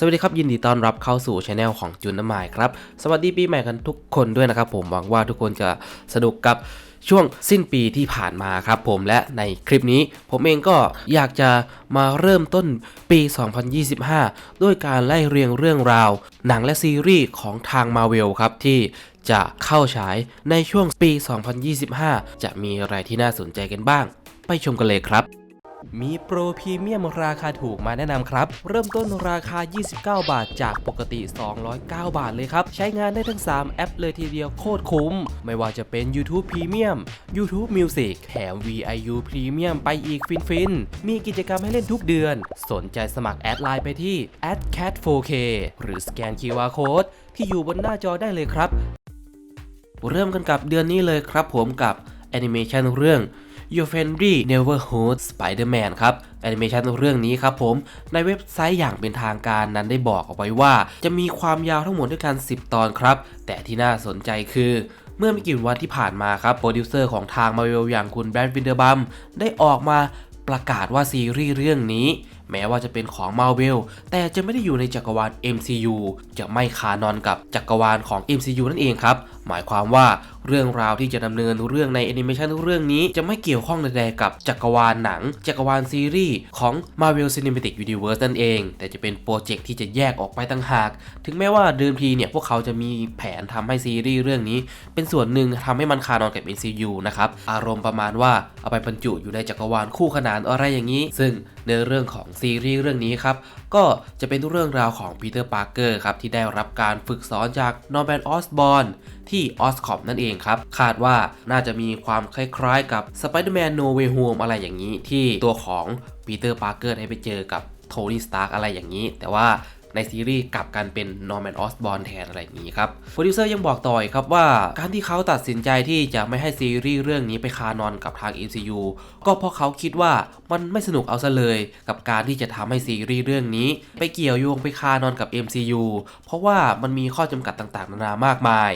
สวัสดีครับยินดีต้อนรับเข้าสู่ช anel ของจุนน้ำมายครับ สวัสดีปีใหม่กันทุกคนด้วยนะครับผมหวังว่าทุกคนจะสนุกกับช่วงสิ้นปีที่ผ่านมาครับผมและในคลิปนี้ ผมเองก็อยากจะมาเริ่มต้นปี 2025 ด้วยการไล่เรียงเรื่องราว หนังและซีรีส์ของทาง Marvel ครับที่จะเข้าฉายในช่วงปี 2025 จะมีอะไรที่น่าสนใจกันบ้าง ไปชมกันเลยครับ มีโปรพรีเมียมราคาถูกมาแนะนำครับ เริ่มต้นราคา 29 บาท จากปกติ 209 บาทเลยครับ ใช้งานได้ทั้ง 3 แอปเลยทีเดียวโคตรคุ้ม ไม่ว่าจะเป็น YouTube Premium YouTube Music แถม VIU Premium ไปอีกฟินๆ มีกิจกรรมให้เล่นทุกเดือน สนใจสมัครแอดไลน์ไปที่ @cat4k หรือสแกน QR Code ที่อยู่บนหน้าจอได้เลยครับ เริ่มกันกับเดือนนี้เลยครับผมกับแอนิเมชันเรื่อง Your Friendly Neighborhood Spider-Man ครับแอนิเมชันเรื่องนี้ครับผมในเว็บไซต์อย่างเป็นทางการนั้นได้บอกเอาไว้ว่า จะมีความยาวทั้งหมดด้วยกัน 10 ตอนครับ แต่ที่น่าสนใจคือเมื่อไม่กี่วันที่ผ่านมาครับโปรดิวเซอร์ของทาง Marvel อย่างคุณแบรดวินเดอร์บัมได้ออกมาประกาศว่าซีรีส์เรื่องนี้ แม้ว่าจะเป็นของ Marvel แต่จะไม่ได้อยู่ในจักรวาล MCU จะไม่คานอนกับจักรวาลของ MCU นั่นเองครับ หมายความว่า เรื่องราวที่จะดำเนินเรื่องในแอนิเมชันเรื่องนี้จะไม่เกี่ยวข้องใดๆกับจักรวาลหนัง จักรวาลซีรีส์ของ Marvel Cinematic Universe นั่นเอง แต่จะเป็นโปรเจกต์ที่จะแยกออกไปต่างหาก ถึงแม้ว่าเดิมทีเนี่ยพวกเขาจะมีแผนทำให้ซีรีส์เรื่องนี้ เป็นส่วนหนึ่งทำให้มันคานอนกับ MCU นะครับอารมณ์ประมาณว่าเอาไปบรรจุอยู่ในจักรวาลคู่ขนานอะไรอย่างนี้ ซึ่งในเรื่องของซีรีส์เรื่องนี้ครับก็จะเป็นเรื่องราวของปีเตอร์ปาร์เกอร์ครับที่ได้รับการฝึกสอนจากนอร์แมนออสบอนที่ออสคอปนั่นเองครับ คาดว่าน่าจะมีความคล้ายๆกับ Spider-Man No Way Home อะไรอย่างนี้ที่ตัวของปีเตอร์ปาร์เกอร์ได้ไปเจอกับโทนี่สตาร์กอะไรอย่างนี้ แต่ว่า ในซีรีส์กลับกันเป็นนอร์แมนออสบอร์นแทนอะไรอย่างนี้ครับโปรดิวเซอร์ยังบอกต่ออีกครับว่าการที่เขาตัดสินใจที่จะไม่ให้ซีรีส์เรื่องนี้ไปคานอนกับทาง MCU ก็เพราะเขาคิดว่ามันไม่สนุกเอาซะเลยกับการที่จะทำให้ซีรีส์เรื่องนี้ ไปเกี่ยวโยงไปคานอนกับ MCU เพราะว่ามันมีข้อจำกัดต่างๆ นานามากมาย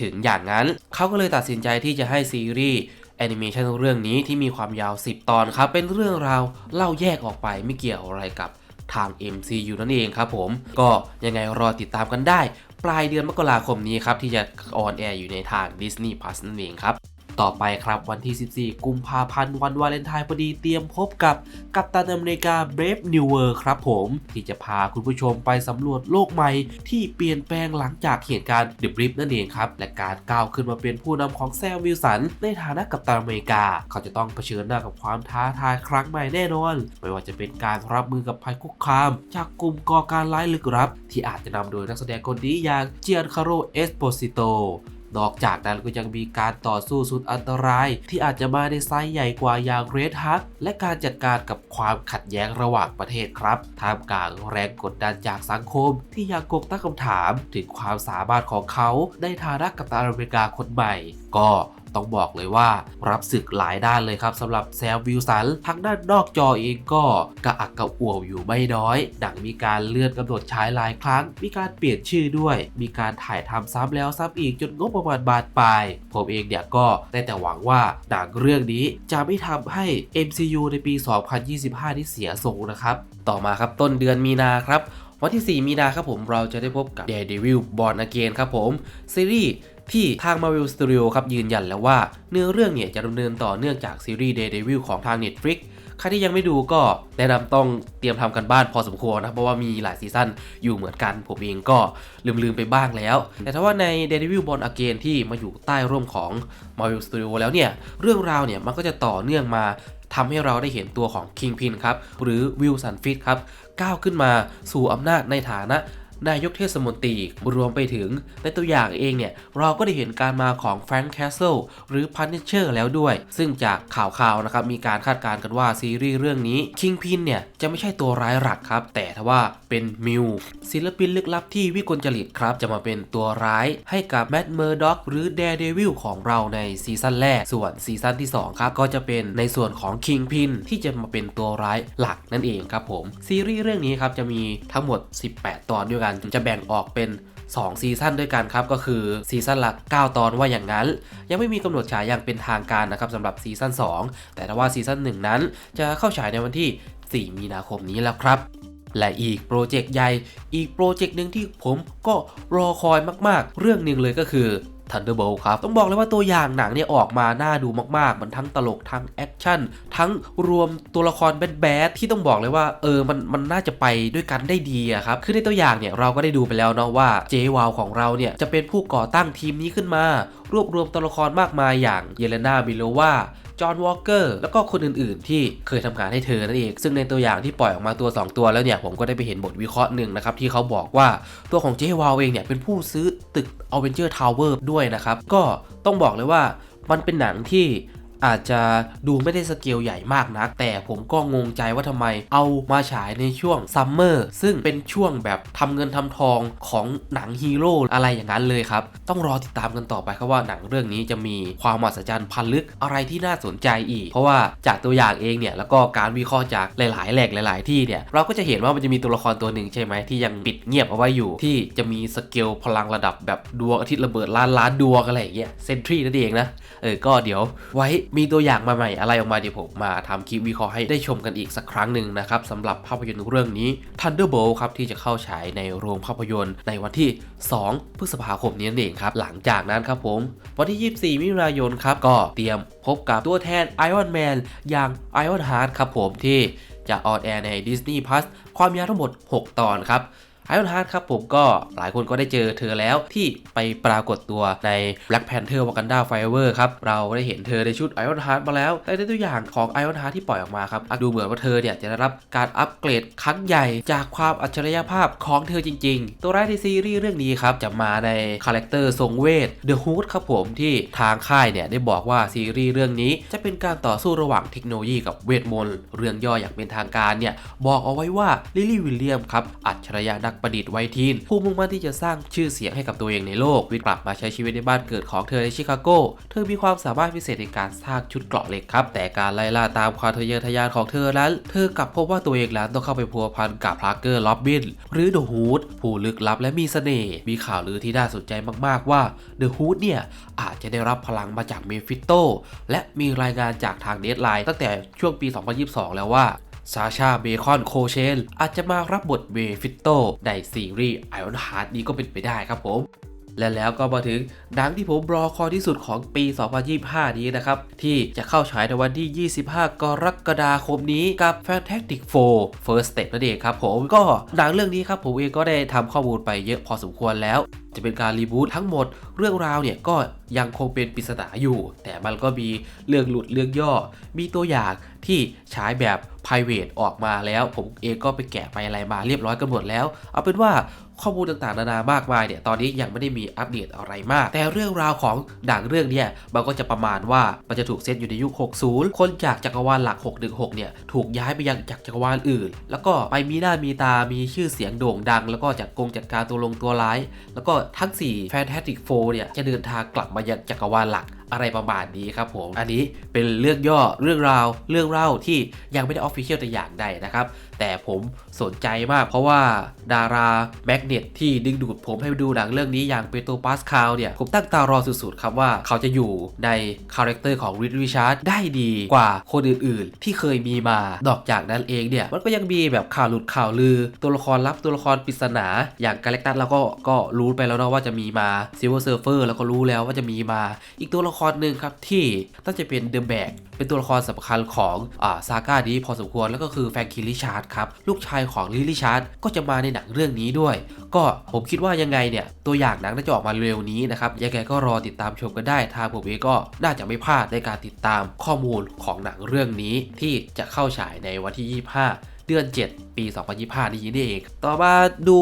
ถึงอย่างนั้นเขาก็เลยตัดสินใจที่จะให้ซีรีส์แอนิเมชันเรื่องนี้ที่มีความยาว 10 ตอนครับ เป็นเรื่องราวเล่าแยกออกไปไม่เกี่ยวอะไรกับ ทาง MCU นั่นเองครับผมก็ยังไงรอติดตามกันได้ ปลายเดือนมกราคมนี้ครับที่จะออนแอร์อยู่ในทาง Disney Plus นั่นเองครับ ต่อไปครับวันที่ 14 กุมภาพันธ์วันวาเลนไทน์พอดีเตรียมพบกับกัปตันอเมริกา Brave New World ครับผม ที่จะพาคุณผู้ชมไปสำรวจโลกใหม่ ที่เปลี่ยนแปลงหลังจากเหตุการณ์ The Blip นั่นเองครับ และการก้าวขึ้นมาเป็นผู้นำของแซมวิลสัน ในฐานะกัปตันอเมริกา เขาจะต้องเผชิญหน้ากับความท้าทายครั้งใหม่แน่นอน ไม่ว่าจะเป็นการรับมือกับภัยคุกคาม จากกลุ่มก่อการร้ายลึกลับ ที่อาจจะนำโดยนักแสดงคนนี้อย่างเจียนคาโรเอสโปซิโต นอกจากนั้นก็ยังมีการต่อสู้สุดอันตราย ที่อาจจะมาในไซส์ใหญ่กว่าอย่างเรดฮักและการจัดการกับความขัดแย้งระหว่างประเทศครับท่ามกลางแรงกดดันจากสังคม ที่ยังคงตั้งคำถาม ถึงความสามารถของเขาในฐานะกัปตันอเมริกาคนใหม่ ก็ ต้องบอกเลยว่ารับศึกหลายด้านเลยครับสำหรับแซมวิลสันทั้งด้านนอกจอเองก็กระอักกระอ่วอยู่ไม่น้อยหนังมีการเลื่อนกำหนดฉายหลายครั้ง มีการเปลี่ยนชื่อด้วย มีการถ่ายทำซ้ำแล้วซ้ำอีกจนงบประมาณบานปลายผมเองเนี่ยก็ได้แต่หวังว่าหนังเรื่องนี้จะไม่ทำให้ MCU ในปี 2025 ที่เสียทรงนะครับ ต่อมาครับต้นเดือนมีนาครับวันที่ 4 มีนาครับผมเราจะได้พบกับ Daredevil Born Again ครับผมซีรีส์ ที่ทาง Marvel Studio ครับยืนยันแล้วว่าเนื้อเรื่องเนี่ยจะดำเนินต่อเนื่องจากซีรีส์ Daredevil ของทาง Netflix ใครที่ยังไม่ดูก็แนะนำต้องเตรียมทำกันบ้านพอสมควรนะเพราะว่ามีหลายซีซั่นอยู่เหมือนกัน ผมเองก็ลืมๆไปบ้างแล้ว แต่ถ้าว่าใน Daredevil Born Again ที่มาอยู่ใต้ร่มของ Marvel Studio แล้วเนี่ย เรื่องราวเนี่ยมันก็จะต่อเนื่องมาทำให้เราได้เห็นตัวของ Kingpin ครับ หรือวิลสันฟิตครับ ก้าวขึ้นมาสู่อำนาจในฐานะ นายกเทศมนตรี รวมไปถึงในตัวอย่างเองเนี่ย เราก็ได้เห็นการมาของแฟรงค์แคสเซิลหรือพัน n เชอร์แล้วด้วย ซึ่งจากข่าวๆนะครับ มีการคาดการณ์กันว่าซีรีส์เรื่องนี้คิงพินเนี่ย จะไม่ใช่ตัวร้ายหลักครับ แต่ทว่าเป็นมิวศิลปินลึกลับที่วิกลจริตครับ จะมาเป็นตัวร้ายให้กับแมดเมอร์ด็อกหรือแดร์เดวิลของเราในซีซั่นแรก ส่วนซีซั่นที่ 2 ครับ ก็จะเป็นในส่วนของคิงพินที่จะมาเป็นตัวร้ายหลักนั่นเองครับผมซีรีส์เรื่องนี้ครับจะมีทั้งหมด 18 ตอนด้วยกันจะแบ่งออกเป็น2ซีซั่นด้วยกันครับก็คือซีซั่นละ 9 ตอนว่าอย่างนั้น ยังไม่มีกำหนดฉายอย่างเป็นทางการนะครับสำหรับซีซั่น2 แต่ถ้าว่าซีซั่น1 นั้นจะเข้าฉายในวันที่ 4 มีนาคมนี้แล้วครับ และอีกโปรเจกต์ใหญ่ อีกโปรเจกต์หนึ่งที่ผมก็รอคอยมากๆ เรื่องหนึ่งเลยก็คือ Thunderbolt ครับ ต้องบอกเลยว่าตัวอย่างหนังเนี่ยออกมาน่าดูมากๆ มันทั้งตลกทั้งแอคชั่น ทั้งรวมตัวละครแบดๆที่ต้องบอกเลยว่าเออมันมันน่าจะไปด้วยกันได้ดีอะครับ คือในตัวอย่างเนี่ยเราก็ได้ดูไปแล้วเนาะว่าเจวาวของเราเนี่ยจะเป็นผู้ก่อตั้งทีมนี้ขึ้นมา รวบรวมตัวละครมากมายอย่างเยเลนาบิโลวาจอห์นวอลเกอร์แล้วก็คนอื่นๆ ที่เคยทำงานให้เธอนั่นเอง ซึ่งในตัวอย่างที่ปล่อยออกมาตัว 2 ตัวแล้วเนี่ย ผมก็ได้ไปเห็นบทวิเคราะห์หนึ่งนะครับ ที่เขาบอกว่าตัวของเจวาวเองเนี่ย เป็นผู้ซื้อตึก a v e n g e r Tower ด้วยนะครับ ก็ต้องบอกเลยว่ามันเป็นหนังที่ อาจจะดูไม่ได้สเกลใหญ่มากนัก แต่ผมก็งงใจว่าทำไมเอามาฉายในช่วงซัมเมอร์ซึ่งเป็นช่วงแบบทำเงินทำทองของหนังฮีโร่อะไรอย่างนั้นเลยครับ ต้องรอติดตามกันต่อไปครับว่าหนังเรื่องนี้จะมีความมหัศจรรย์พันลึกอะไรที่น่าสนใจอีก เพราะว่าจากตัวอย่างเองเนี่ยแล้วก็การวิเคราะห์จากหลาย ๆ แหล่งหลาย ๆ ที่เนี่ยเราก็จะเห็นว่ามันจะมีตัวละครตัวหนึ่งใช่ไหมที่ยังปิดเงียบเอาไว้อยู่ ที่จะมีสเกลพลังระดับแบบดวงอาทิตย์ระเบิดล้านล้านดวงอะไรอย่างเงี้ยเซนทรีนั่นเองนะเออก็เดี๋ยวไว้มีตัวอย่างมาใหม่อะไรออกมาเดี๋ยวผมมาทำคลิปวิเคราะห์ให้ได้ชมกันอีกสักครั้งหนึ่งนะครับสำหรับภาพยนตร์เรื่องนี้ Thunderbolt ครับที่จะเข้าฉายในโรงภาพยนตร์ ในวันที่ 2 พฤษภาคมนี้นั่นเองครับ หลังจากนั้นครับผม วันที่ 24 มิถุนายนครับก็เตรียมพบกับตัวแทน Iron Man อย่าง Iron Heart ครับผมที่จะออนแอร์ใน Disney Plus ความยาวทั้งหมด 6 ตอนครับ ไอรอนฮาร์ดครับผมก็หลายคนก็ได้เจอเธอแล้วที่ไปปรากฏตัวใน Black Panther Wakanda Forever ครับเราได้เห็นเธอในชุดไอรอนฮาร์ดมาแล้วแต่ในตัวอย่างของไอรอนฮาร์ดที่ปล่อยออกมาครับดูเหมือนว่าเธอเนี่ยจะได้รับการอัปเกรดครั้งใหญ่จากความอัจฉริยภาพของเธอจริง ๆ ตัวร้ายในซีรีส์เรื่องนี้ครับจะมาในคาแรคเตอร์ทรงเวท The Hood ครับผมที่ทางค่ายเนี่ยได้บอกว่าซีรีส์เรื่องนี้จะเป็นการต่อสู้ระหว่างเทคโนโลยีกับเวทมนต์เรื่องย่ออย่างเป็นทางการเนี่ยบอกเอาไว้ว่าลิลลี่วิลเลียมครับอัจฉริยะนักประดิษฐ์ไวทีนผู้มุ่งมั่นที่จะสร้างชื่อเสียงให้กับตัวเองในโลกวิกลับมาใช้ชีวิตในบ้านเกิดของเธอในชิคาโก เธอมีความสามารถพิเศษในการสร้างชุดเกราะเหล็กครับ แต่การไล่ล่าตามความทะเยอทะยานของเธอนั้น เธอกลับพบว่าตัวเองนั้นต้องเข้าไปพัวพันกับพาร์เกอร์ล็อบบินหรือเดอะฮูดผู้ลึกลับและมีเสน่ห์มีข่าวลือที่น่าสนใจมากๆว่าเดอะฮูดเนี่ยอาจจะได้รับพลังมาจากเมฟิโตและมีรายงานจากทางเดดไลน์ตั้งแต่ช่วงปี 2022 แล้วว่า ซาชาเบคอนโคเชนอาจจะมารับบทเวฟิตโตในซีรีส์ไอรอนฮาร์ดนี้ก็เป็นไปได้ครับผมและแล้วก็มาถึงหนังที่ผมรอคอยที่สุดของปี 2025 นี้นะครับ ที่จะเข้าฉายในวันที่ 25 กรกฎาคมนี้กับ Fantastic Four First Step นั่นเองครับผมก็หนังเรื่องนี้ครับผมเองก็ได้ทำข้อมูลไปเยอะพอสมควรแล้วจะเป็นการรีบูตทั้งหมด เรื่องราวเนี่ยก็ยังคงเป็นปริศนาอยู่ แต่มันก็มีเรื่องหลุดเรื่องย่อ มีตัวอย่างที่ใช้แบบ private ออกมาแล้ว ผมเองก็ไปแกะไปอะไรมาเรียบร้อยกันหมดแล้ว เอาเป็นว่าข้อมูลต่างๆนานามากมายเนี่ยตอนนี้ยังไม่ได้มีอัปเดตอะไรมาก แต่เรื่องราวของหนังเรื่องเนี่ยมันก็จะประมาณว่ามันจะถูกเซตอยู่ในยุค 60 คนจากจักรวาลหลัก 616 เนี่ยถูกย้ายไปยังจากจักรวาลอื่น แล้วก็ไปมีหน้ามีตามีชื่อเสียงโด่งดัง แล้วก็จัดกงจัดการตัวลงตัวร้าย แล้วก็ทั้ง4 Fantastic Four เนี่ยจะเดินทางกลับมายังจักรวาลหลัก อะไรประมาณนี้ครับผม อันนี้เป็นเรื่องย่อเรื่องราว เรื่องเล่าที่ยังไม่ได้ออฟฟิเชียลแต่อย่างใดนะครับ แต่ผมสนใจมากเพราะว่าดาราแมกเนตที่ดึงดูดผมให้ดูหนังเรื่องนี้อย่างเปโตรปาสคาลเนี่ย ผมตั้งตารอสุดๆครับว่าเขาจะอยู่ในคาแรคเตอร์ของริดริชาร์ดได้ดีกว่าคนอื่นๆ ที่เคยมีมานอกจากนั้นเองเนี่ย มันก็ยังมีแบบข่าวหลุดข่าวลือ ตัวละครลับตัวละครปริศนาอย่างกาแล็กตัสเราก็ก็รู้ไปแล้วเนาะว่าจะมีมาซิลเวอร์เซิร์ฟเฟอร์แล้วก็รู้แล้วว่าจะมีมา อีกตัวละครหนึ่งครับที่น่าจะเป็นเดอะแบกเป็นตัวละครสำคัญของอ่าซาก้านี้พอสมควรแล้วก็คือแฟรงคิลลิชาร์ดครับลูกชายของลิลลิชาร์ดก็จะมาในหนังเรื่องนี้ด้วย ก็ผมคิดว่ายังไงเนี่ยตัวอย่างหนังน่าจะออกมาเร็วนี้นะครับยังไงก็รอติดตามชมกันได้ทางผมเองก็น่าจะไม่พลาดในการติดตามข้อมูลของหนังเรื่องนี้ที่จะเข้าฉายในวันที่ 25 เดือน 7 ปี 2025 นี้นี่เอง ต่อมาดู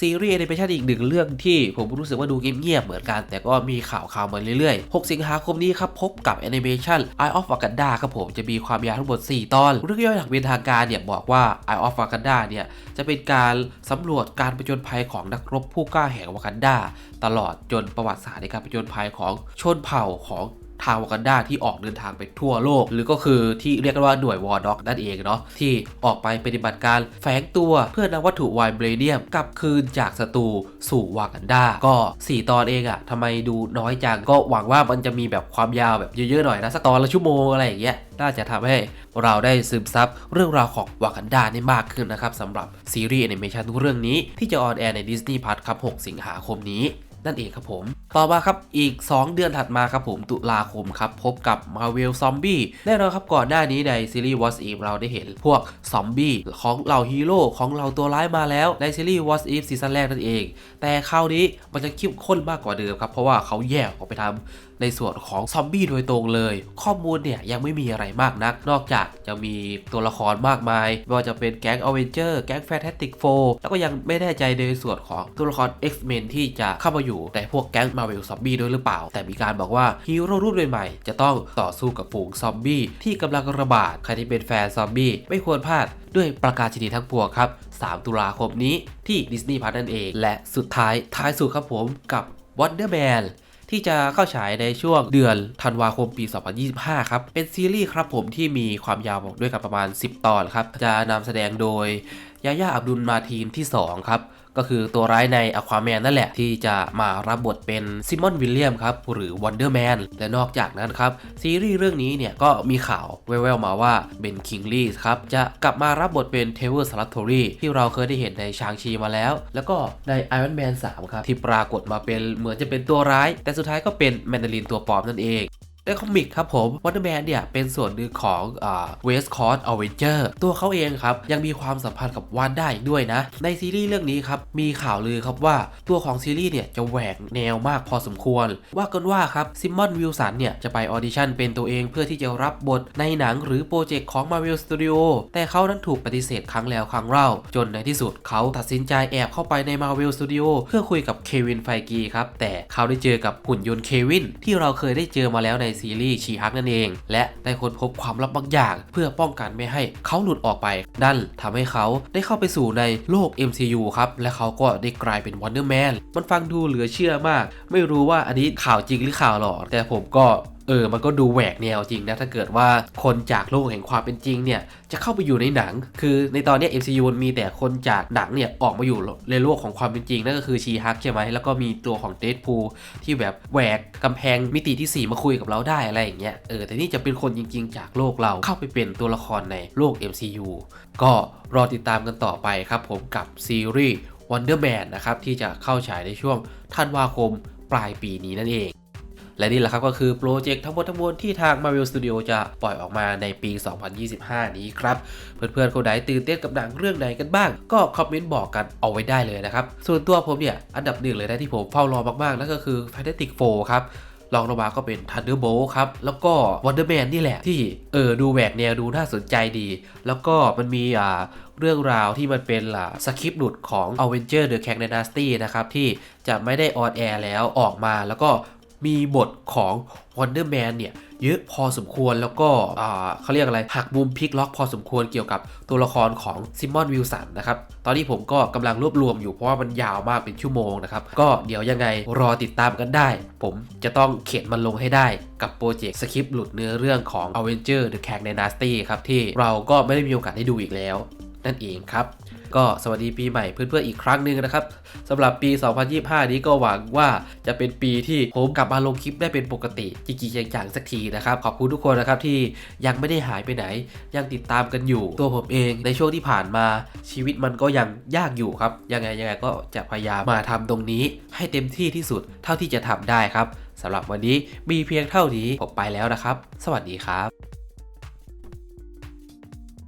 ซีรีส์แอนิเมชันอีกหนึ่งเรื่องที่ผมรู้สึกว่าดูเงียบๆเหมือนกัน แต่ก็มีข่าวข่าวมาเรื่อยๆ 6 สิงหาคมนี้ครับพบกับแอนิเมชัน Eye of Wakanda ครับผมจะมีความยาวทั้งหมด 4 ตอน เรื่องย่ออย่างเป็นทางการเนี่ยบอกว่า Eye of Wakanda เนี่ยจะเป็นการสำรวจการประจนภัยของนักรบผู้กล้าแห่งวากันดาตลอดจนประวัติศาสตร์ในการประจนภัยของชนเผ่าของ ทางวากันดาที่ออกเดินทางไปทั่วโลก หรือก็คือที่เรียกกันว่าหน่วยวอร์ด็อกนั่นเองเนาะที่ออกไปปฏิบัติการแฝงตัวเพื่อนำวัตถุไวเบรเนียมกลับคืนจากศัตรูสู่วากันดาก็ 4 ตอนเองอะทำไมดูน้อยจังก็หวังว่ามันจะมีแบบความยาวแบบเยอะๆหน่อยนะสักตอนละชั่วโมงอะไรอย่างเงี้ยน่าจะทำให้เราได้ซึมซับเรื่องราวของวากันดาได้มากขึ้นนะครับสำหรับซีรีส์แอนิเมชันเรื่องนี้ที่จะออนแอร์ใน Disney Plus ครับ 6 สิงหาคมนี้ นั่นเองครับผมต่อมาครับ อีก 2 เดือนถัดมาครับผมตุลาคมครับ พบกับ Marvel Zombie แน่นอนครับก่อนหน้านี้ในซีรีส์ What If เราได้เห็นพวกซอมบี้ของเหล่าฮีโร่ของเหล่าตัวร้ายมาแล้วในซีรีส์ What If ซีซั่นแรกนั่นเอง แต่คราวนี้มันจะเข้มข้นมากกว่าเดิมครับ เพราะว่าเขาแยกออกไปทำในส่วนของซอมบี้โดยตรงเลย ข้อมูลเนี่ยยังไม่มีอะไรมากนัก นอกจากจะมีตัวละครมากมายไม่ว่าจะเป็นแก๊งอเวนเจอร์แก๊งแฟนตาติกโฟแล้วก็ยังไม่แน่ใจในส่วนของตัวละคร X-Men ที่จะเข้ามาอยู่ในพวกแก๊งมาเวลซอมบี้ด้วยหรือเปล่า แต่มีการบอกว่าฮีโร่รุ่นใหม่ๆจะต้องต่อสู้กับฝูงซอมบี้ที่กำลังระบาด ใครที่เป็นแฟนซอมบี้ไม่ควรพลาดด้วยประกาศชนีทั้งปวงครับ 3 ตุลาคมนี้ที่ดิสนีย์พัทนั่นเอง และสุดท้ายท้ายสุดครับผมกับ Wonder Man ที่จะเข้าฉายในช่วงเดือนธันวาคมปี 2025 ครับ เป็นซีรีส์ครับผมที่มีความยาวด้วยกันประมาณ 10 ตอนครับ จะนำแสดงโดยยาย่าอับดุลมาทีนที่ 2 ครับ ก็คือตัวร้ายในอควาแมนนั่นแหละที่จะมารับบทเป็นซิมอนวิลเลียมครับหรือวันเดอร์แมนและนอกจากนั้นครับซีรีส์เรื่องนี้เนี่ยก็มีข่าวแว่วๆมาว่าเบนคิงลีย์ครับจะกลับมารับบทเป็นเทเวอร์สลัตทอรีที่เราเคยได้เห็นในชางชีมาแล้ว แล้วก็ใน Iron Man 3ครับที่ปรากฏมาเป็นเหมือนจะเป็นตัวร้าย แต่สุดท้ายก็เป็นแมนดารินตัวปลอมนั่นเอง ในคอมิกครับผมวันเดอร์แมนเนี่ย เป็นส่วนหนึ่งของเวสคอร์ t อเวนเจอร์ตัวเขาเองครับ ยังมีความสัมพันธ์กับวานได้ด้วยนะ ในซีรีส์เรื่องนี้ครับ มีข่าวลือครับว่าตัวของซีรีส์เนี่ยจะแหวกแนวมากพอสมควร ว่ากันว่าครับซิมมอนวิลสันเนี่ย จะไปออดิชั่นเป็นตัวเองเพื่อที่จะรับบทในหนังหรือโปรเจกต์ของ Marvel Studio แต่เขานั้นถูกปฏิเสธครั้งแล้วครั้งเล่า จนในที่สุดเขาตัดสินใจแอบเข้าไปใน Marvel Studio เพื่อคุยกับเควินไฟกีครับแต่เขาได้เจอกับหุ่นยนต์เควินที่เราเคยได้เจอมาแล้วในซีรีส์ชีฮักนั่นเอง และได้ค้นพบความลับบางอย่าง เพื่อป้องกันไม่ให้เขาหลุดออกไปนั่นทำให้เขาได้เข้าไปสู่ในโลก MCU ครับ และเขาก็ได้กลายเป็นวันเดอร์แมนมันฟังดูเหลือเชื่อมาก ไม่รู้ว่าอันนี้ข่าวจริงหรือข่าวหลอกแต่ผมก็ เออ มันก็ดูแหวกแนวจริงนะ ถ้าเกิดว่าคนจากโลกแห่งความเป็นจริงเนี่ย จะเข้าไปอยู่ในหนัง คือในตอนนี้ MCU มันมีแต่คนจากหนังเนี่ย ออกมาอยู่ในโลกของความเป็นจริง นั่นก็คือชีฮักใช่ไหม แล้วก็มีตัวของเดดพูที่แบบแหวกกำแพงมิติที่ 4 มาคุยกับเราได้อะไรอย่างเงี้ย เออ แต่นี่จะเป็นคนจริง ๆ จากโลกเราเข้าไปเป็นตัวละครในโลก MCU ก็รอติดตามกันต่อไปครับผมกับซีรีส์ Wonder Man นะครับที่จะเข้าฉายในช่วงธันวาคมปลายปีนี้นั่นเอง และนี่แหละครับก็คือโปรเจกต์ทั้งหมดทั้งมวลที่ทาง Marvel Studio จะปล่อยออกมาในปี 2025 นี้ครับ เพื่อนๆคนไหนตื่นเต้นกับหนังเรื่องไหนกันบ้าง ก็คอมเมนต์บอกกันเอาไว้ได้เลยนะครับ ส่วนตัวผมเนี่ยอันดับหนึ่งเลยนะที่ผมเฝ้ารอมากๆนั่นก็คือ Fantastic Four ครับลองลงมาก็เป็น Thunderbolt ครับ แล้วก็ Wonder Man นี่แหละที่เออดูแหวกแนวดูน่าสนใจดี แล้วก็มันมีอ่าเรื่องราวที่มันเป็นล่ะสคริปต์หลุดของ Avenger The Kang Dynasty นะครับ ที่จะไม่ได้ออนแอร์แล้วออกมาแล้วก็ มีบทของ Wonder Man เนี่ยเยอะพอสมควรแล้วก็เขาเรียกอะไรหักมุมพลิกล็อกพอสมควรเกี่ยวกับตัวละครของซิมมอนวิลสันนะครับ ตอนนี้ผมก็กำลังรวบรวมอยู่เพราะว่ามันยาวมากเป็นชั่วโมงนะครับ ก็เดี๋ยวยังไงรอติดตามกันได้ ผมจะต้องเขียนมันลงให้ได้กับโปรเจกต์สคริปต์หลุดเนื้อเรื่องของ Avenger The Kang Dynasty ครับที่เราก็ไม่ได้มีโอกาสได้ดูอีกแล้ว นั่นเองครับ ก็สวัสดีปีใหม่เพื่อนๆอีกครั้งหนึ่งนะครับสำหรับปี 2025 นี้ก็หวังว่าจะเป็นปีที่ผมกลับมาลงคลิปได้เป็นปกติจริงๆจังๆสักทีนะครับขอบคุณทุกคนนะครับที่ยังไม่ได้หายไปไหน ยังติดตามกันอยู่ ตัวผมเองในช่วงที่ผ่านมาชีวิตมันก็ยังยากอยู่ครับ ยังไงยังไงก็จะพยายามมาทำตรงนี้ ให้เต็มที่ที่สุดเท่าที่จะทำได้ครับสำหรับวันนี้มีเพียงเท่านี้ผมไปแล้วนะครับ สวัสดีครับ